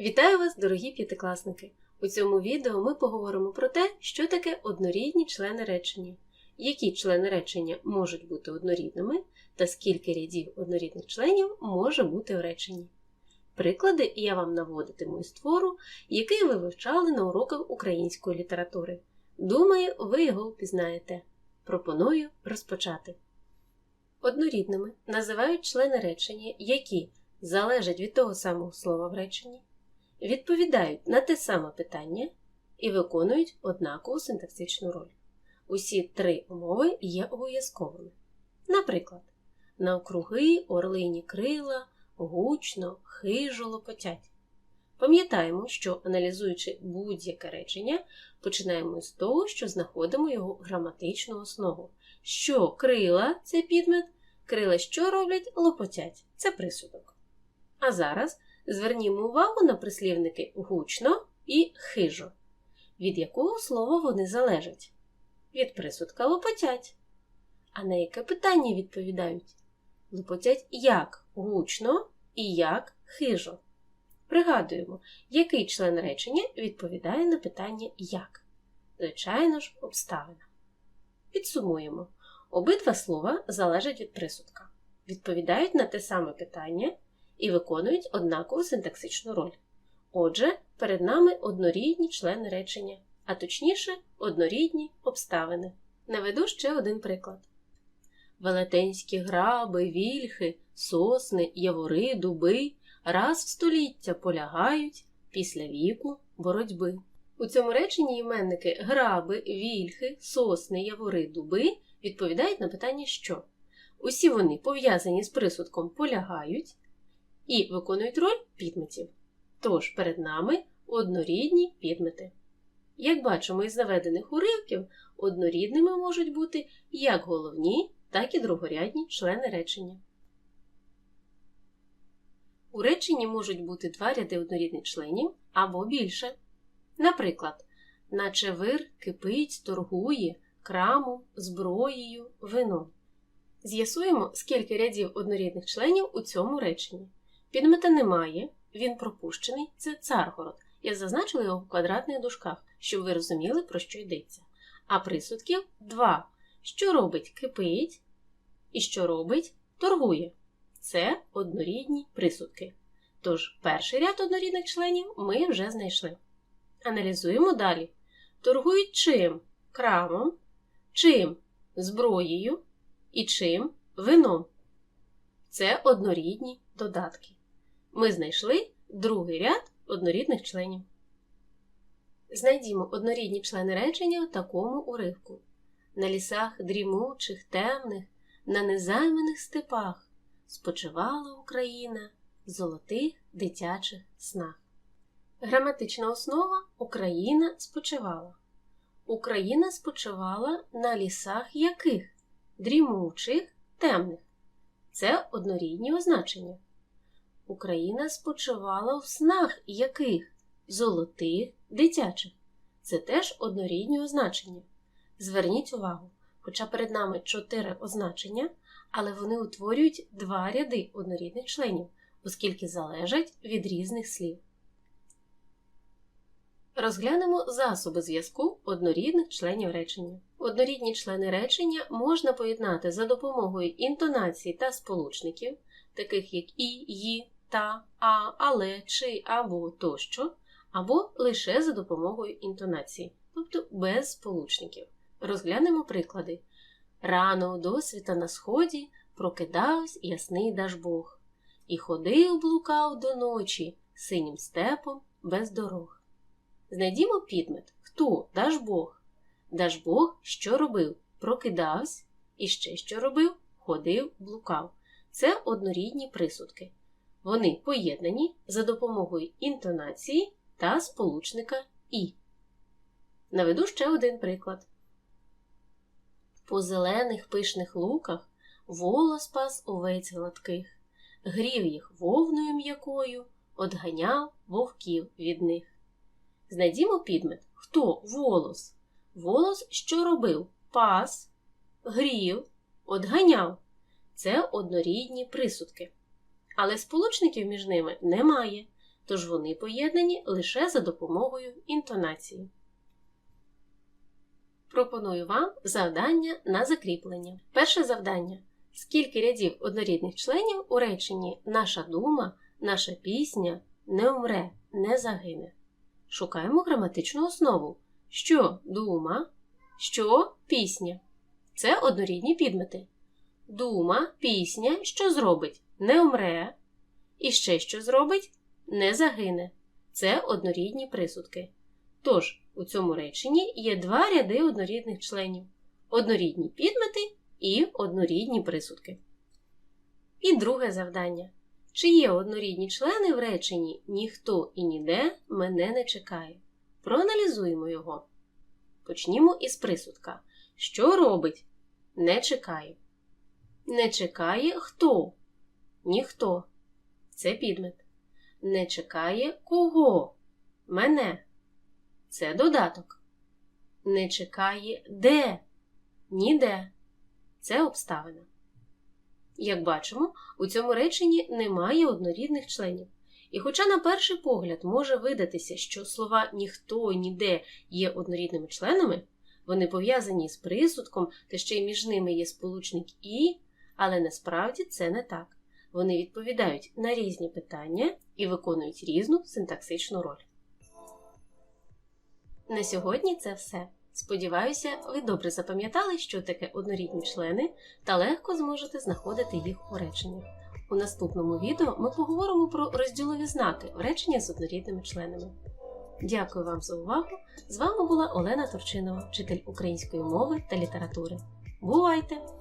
Вітаю вас, дорогі п'ятикласники! У цьому відео ми поговоримо про те, що таке однорідні члени речення, які члени речення можуть бути однорідними, та скільки рядів однорідних членів може бути в реченні. Приклади я вам наводитиму із твору, який ви вивчали на уроках української літератури. Думаю, ви його впізнаєте. Пропоную розпочати. Однорідними називають члени речення, які залежать від того самого слова в реченні, відповідають на те саме питання і виконують однакову синтаксичну роль. Усі три умови є обов'язковими. Наприклад, навкруги орлині крила гучно, хижо лопотять. Пам'ятаємо, що аналізуючи будь-яке речення, починаємо з того, що знаходимо його граматичну основу. Що крила це підмет, крила що роблять лопотять це присудок. А зараз звернімо увагу на прислівники гучно і хижо. Від якого слова вони залежать? Від присудка лопотять. А на яке питання відповідають? Лопотять як гучно і як хижо. Пригадуємо, який член речення відповідає на питання як. Звичайно ж, обставина. Підсумуємо. Обидва слова залежать від присудка, відповідають на те саме питання і виконують однакову синтаксичну роль. Отже, перед нами однорідні члени речення, а точніше, однорідні обставини. Наведу ще один приклад. Велетенські граби, вільхи, сосни, явори, дуби раз в століття полягають після віку боротьби. У цьому реченні іменники граби, вільхи, сосни, явори, дуби відповідають на питання що. Усі вони пов'язані з присудком полягають і виконують роль підметів. Тож перед нами однорідні підмети. Як бачимо із наведених уривків, однорідними можуть бути як головні, так і другорядні члени речення. У реченні можуть бути два ряди однорідних членів або більше. Наприклад, наче вир кипить, торгує крамом, зброєю, вином. З'ясуємо, скільки рядів однорідних членів у цьому реченні. Підмета немає, він пропущений це царгород. Я зазначила його в квадратних дужках, щоб ви розуміли, про що йдеться. А присудків два. Що робить кипить і що робить торгує. Це однорідні присудки. Тож перший ряд однорідних членів ми вже знайшли. Аналізуємо далі. Торгують чим? Крамом, чим зброєю і чим вином. Це однорідні додатки. Ми знайшли другий ряд однорідних членів. Знайдімо однорідні члени речення у такому уривку. На лісах дрімучих, темних, на незайманих степах спочивала Україна в золотих дитячих снах. Граматична основа Україна спочивала. Україна спочивала на лісах яких? Дрімучих, темних. Це однорідні означення. Україна спочивала в снах яких? Золотих, дитячих. Це теж однорідні означення. Зверніть увагу, хоча перед нами чотири означення, але вони утворюють два ряди однорідних членів, оскільки залежать від різних слів. Розглянемо засоби зв'язку однорідних членів речення. Однорідні члени речення можна поєднати за допомогою інтонацій та сполучників, таких як і, ї, та, а, але, чи, або тощо, або лише за допомогою інтонації, тобто без сполучників. Розглянемо приклади. Рано досвіта на сході прокидавсь ясний Дажбог, і ходив, блукав до ночі синім степом без дорог. Знайдімо підмет. Хто Дажбог? Дажбог що робив? Прокидавсь і ще що робив? Ходив, блукав. Це однорідні присудки. Вони поєднані за допомогою інтонації та сполучника І. Наведу ще один приклад. По зелених пишних луках волос пас овець гладких, грів їх вовною м'якою, одганяв вовків від них. Знайдімо підмет. Хто волос? Волос що робив? Пас, грів, одганяв. Це однорідні присудки. Але сполучників між ними немає. тож вони поєднані лише за допомогою інтонації. Пропоную вам завдання на закріплення. Перше завдання. Скільки рядів однорідних членів у реченні Наша дума, наша пісня не умре, не загине. Шукаємо граматичну основу. Що дума, що пісня. Це однорідні підмети. Дума, пісня, що зробить? Не умре. І ще що зробить? Не загине. Це однорідні присудки. Тож, у цьому реченні є два ряди однорідних членів: однорідні підмети і однорідні присудки. І друге завдання. Чи є однорідні члени в реченні ніхто і ніде мене не чекає? Проаналізуємо його. Почнімо із присудка. Що робить? Не чекає. Не чекає хто? Ніхто. Це підмет. Не чекає кого? Мене. Це додаток. Не чекає де? Ніде. Це обставина. Як бачимо, у цьому реченні немає однорідних членів. І хоча на перший погляд може видатися, що слова ніхто ніде є однорідними членами, вони пов'язані з присудком та ще й між ними є сполучник і, але насправді це не так. Вони відповідають на різні питання і виконують різну синтаксичну роль. На сьогодні це все. Сподіваюся, ви добре запам'ятали, що таке однорідні члени, та легко зможете знаходити їх у реченнях. У наступному відео ми поговоримо про розділові знаки в реченні з однорідними членами. Дякую вам за увагу! З вами була Олена Турчинова, вчитель української мови та літератури. Бувайте!